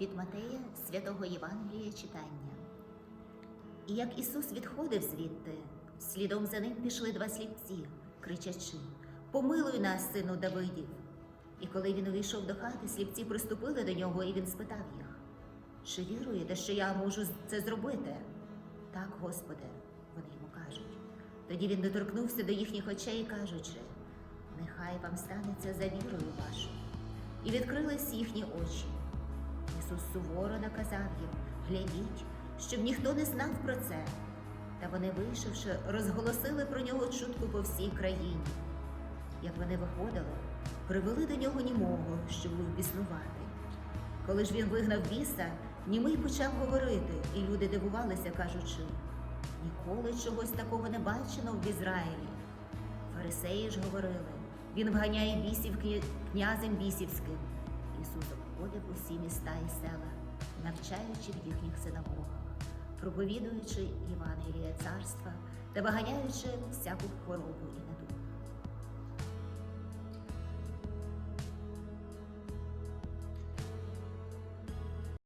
Від Матея святого Євангелія читання. І як Ісус відходив звідти, слідом за ним пішли два сліпці, кричачи: Помилуй нас, сину Давидів. І коли він увійшов до хати, сліпці приступили до нього, і він спитав їх: Чи віруєте, що я можу це зробити? Так, Господи, вони йому кажуть. Тоді він доторкнувся до їхніх очей, кажучи: Нехай вам станеться за вірою вашою. І відкрились їхні очі. Ісус суворо наказав їм: глядіть, щоб ніхто не знав про це. Та вони, вийшовши, розголосили про нього чутку по всій країні. Як вони виходили, привели до нього німого, що був біснуватий. Коли ж він вигнав біса, німий почав говорити, і люди дивувалися, кажучи: ніколи чогось такого не бачено в Ізраїлі. Фарисеї ж говорили, він вганяє бісів князем бісівським. Ісус обходив усі міста і села, навчаючи в їхніх синагогах, проповідуючи Євангеліє царства та виганяючи всяку хворобу і недугу.